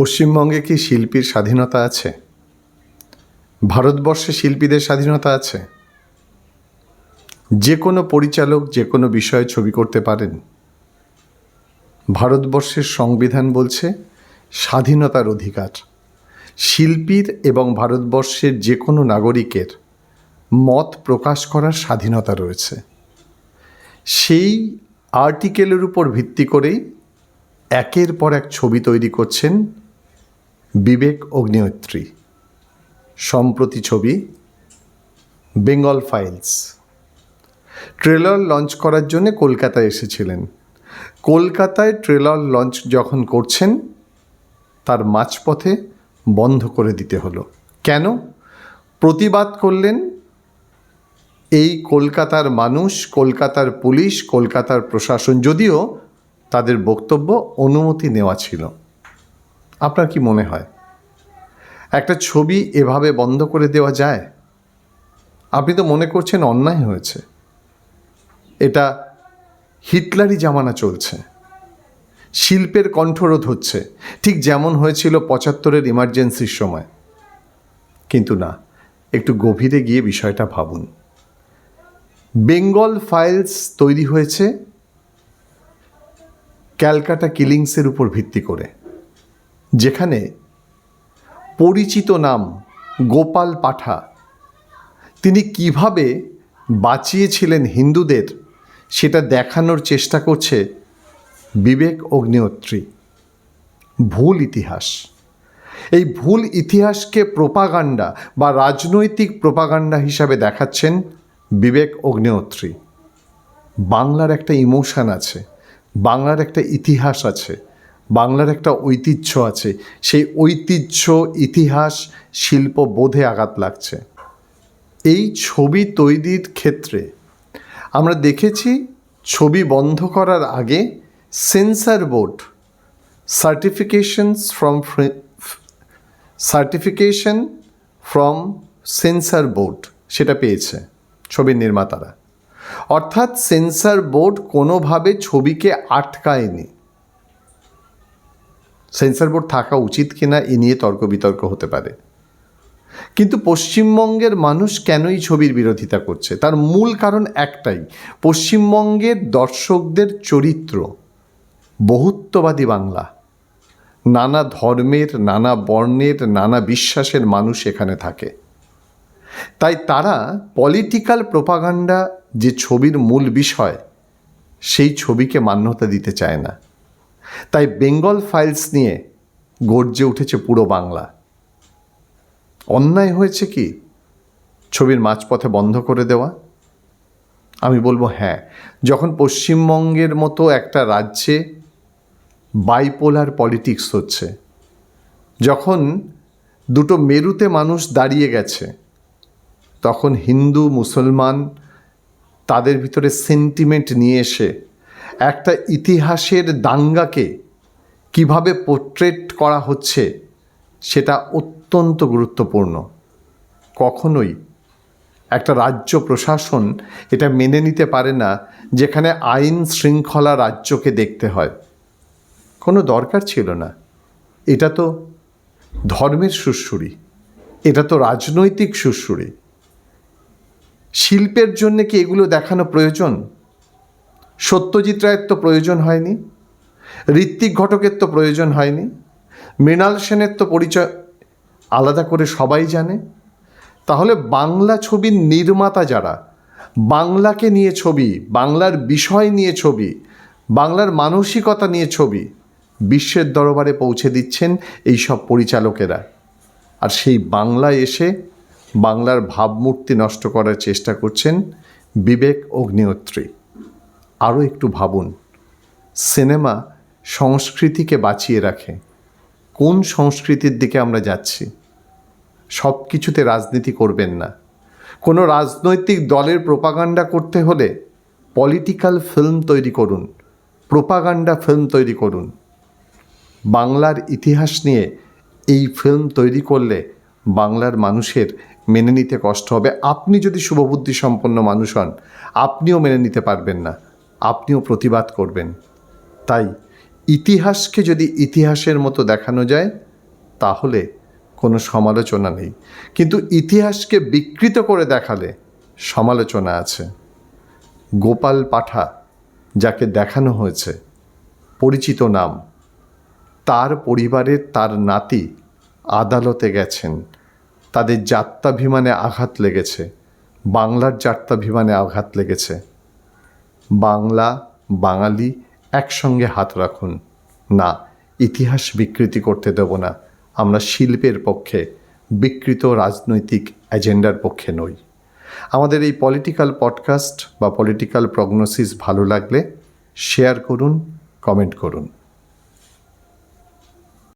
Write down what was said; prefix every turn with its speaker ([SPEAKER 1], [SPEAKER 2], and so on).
[SPEAKER 1] পশ্চিমবঙ্গে কি শিল্পীর স্বাধীনতা আছে? ভারতবর্ষে শিল্পীদের স্বাধীনতা আছে? যে কোনো পরিচালক যে কোনো বিষয়ে ছবি করতে পারেন। ভারতবর্ষের সংবিধান বলছে স্বাধীনতার অধিকার। শিল্পীর এবং ভারতবর্ষের যে কোনো নাগরিকের মত প্রকাশ করার স্বাধীনতা রয়েছে। সেই আর্টিকেলের উপর ভিত্তি করেই একের পর এক ছবি তৈরি করছেন বিবেক অগ্নিহোত্রী। সম্প্রতি ছবি, বেঙ্গল ফাইলস। ট্রেলার লঞ্চ করার জন্য কলকাতায় এসেছিলেন। কলকাতায় ট্রেলার লঞ্চ যখন করছেন, তার মাঝপথে বন্ধ করে দিতে হলো। কেন? প্রতিবাদ করলেন, এই কলকাতার মানুষ, কলকাতার পুলিশ, কলকাতার প্রশাসন, যদিও তাদের বক্তব্য অনুমতি নেওয়া ছিল। আপনার কি মনে হয়? একটা ছবি এভাবে বন্ধ করে দেওয়া যায়? আপনি তো মনে করছেন অন্যায় হয়েছে। এটা হিটলারি জামানা চলছে। শিল্পের কণ্ঠরোধ হচ্ছে। ঠিক যেমন হয়েছিল পঁচাত্তরের ইমার্জেন্সির সময়। কিন্তু না, একটু গভীরে গিয়ে বিষয়টা ভাবুন। বেঙ্গল ফাইলস তৈরি হয়েছে ক্যালকাটা কিলিংসের উপর ভিত্তি করে। যেখানে পরিচিত নাম গোপাল পাঠা। তিনি কীভাবে বাঁচিয়েছিলেন হিন্দুদের, সেটা দেখানোর চেষ্টা করছে বিবেক অগ্নিহোত্রী। ভুল ইতিহাস। এই ভুল ইতিহাসকে প্রোপাগান্ডা বা রাজনৈতিক প্রোপাগান্ডা হিসাবে দেখাচ্ছেন বিবেক অগ্নিহোত্রী। বাংলার একটা ইমোশন আছে, বাংলার একটা ইতিহাস আছে। বাংলার একটা ঐতিহ্য আছে। সেই ঐতিহ্য, ইতিহাস, শিল্প বোধে আঘাত লাগছে। এই ছবি তৈরির ক্ষেত্রে আমরা দেখেছি, ছবি বন্ধ করার আগে censor board certifications from certification from censor board সেটা পেয়েছে ছবির নির্মাতারা। অর্থাৎ সেন্সার বোর্ড কোনোভাবে ছবিকে আটকায়নি। সেন্সার বোর্ড থাকা উচিত কিনা এ নিয়ে তর্ক বিতর্ক হতে পারে। কিন্তু পশ্চিমবঙ্গের মানুষ কেনই ছবির বিরোধিতা করছে? তার মূল কারণ একটাই, পশ্চিমবঙ্গের দর্শকদের চরিত্র। বহুত্ববাদী বাংলা। নানা ধর্মের, নানা বর্ণের, নানা বিশ্বাসের মানুষ এখানে থাকে। তাই তারা পলিটিক্যাল প্রোপাগান্ডা যে ছবির মূল বিষয়, সেই ছবিকে মান্যতা দিতে চায় না। তাই বেঙ্গল ফাইলস নিয়ে গর্জে উঠেছে পুরো বাংলা। অন্যায় হয়েছে কি? ছবির মাঝপথে বন্ধ করে দেওয়া? আমি বলব হ্যাঁ যখন পশ্চিমবঙ্গের মতো একটা রাজ্যে বাইপোলার পলিটিক্স হচ্ছে, যখন দুটো মেরুতে মানুষ দাঁড়িয়ে গেছে, তখন হিন্দু, মুসলমান তাদের ভিতরে সেন্টিমেন্ট নিয়ে এসে একটা ইতিহাসের দাঙ্গাকে কীভাবে পোর্ট্রেট করা হচ্ছে সেটা অত্যন্ত গুরুত্বপূর্ণ। কখনোই একটা রাজ্য প্রশাসন এটা মেনে নিতে পারে না যেখানে আইন শৃঙ্খলা রাজ্যকে দেখতে হয়। কোনো দরকার ছিল না। এটা তো ধর্মের সুশ্রুরি এটা তো রাজনৈতিক সুশ্রুরি শিল্পের জন্য কি এগুলো দেখানো প্রয়োজন? সত্যজিৎ রায়ের তো প্রয়োজন হয়নি, ঋত্বিক ঘটকের তো প্রয়োজন হয়নি, মৃণাল সেনের তো পরিচয় আলাদা করে সবাই জানে। তাহলে বাংলা ছবির নির্মাতা যারা, বাংলাকে নিয়ে ছবি, বাংলার বিষয় নিয়ে ছবি, বাংলার মানসিকতা নিয়ে ছবি বিশ্বের দরবারে পৌঁছে দিচ্ছেন এই সব পরিচালকেরা। আর সেই বাংলায় এসে বাংলার ভাবমূর্তি নষ্ট করার চেষ্টা করছেন বিবেক অগ্নিহোত্রী। আরও একটু ভাবুন। সিনেমা সংস্কৃতিকে বাঁচিয়ে রাখে। কোন সংস্কৃতির দিকে আমরা যাচ্ছি? সব কিছুতে রাজনীতি করবেন না। কোনো রাজনৈতিক দলের প্রোপাগান্ডা করতে হলে পলিটিক্যাল ফিল্ম তৈরি করুন, প্রোপাগান্ডা ফিল্ম তৈরি করুন। বাংলার ইতিহাস নিয়ে এই ফিল্ম তৈরি করলে বাংলার মানুষের মেনে নিতে কষ্ট হবে। আপনি যদি শুভবুদ্ধি সম্পন্ন মানুষ হন, আপনিও মেনে নিতে পারবেন না। আপনিও প্রতিবাদ করবেন। তাই ইতিহাসকে যদি ইতিহাসের মতো দেখানো যায়, তাহলে কোনো সমালোচনা নেই। কিন্তু ইতিহাসকে বিকৃত করে দেখালে সমালোচনা আছে। গোপাল পাঠা যাকে দেখানো হয়েছে, পরিচিত নাম, তার পরিবারের তার নাতি আদালতে গেছেন। তাদের যাত্রাভিমানে আঘাত লেগেছে, বাংলার যাত্রাভিমানে আঘাত লেগেছে। বাংলা, বাঙালি একসঙ্গে হাত রাখুন। না, ইতিহাস বিকৃতি করতে দেব না। আমরা শিল্পের পক্ষে, বিকৃত রাজনৈতিক এজেন্ডার পক্ষে নই। আমাদের এই পলিটিক্যাল পডকাস্ট বা পলিটিক্যাল প্রগনোসিস ভালো লাগলে শেয়ার করুন কমেন্ট করুন।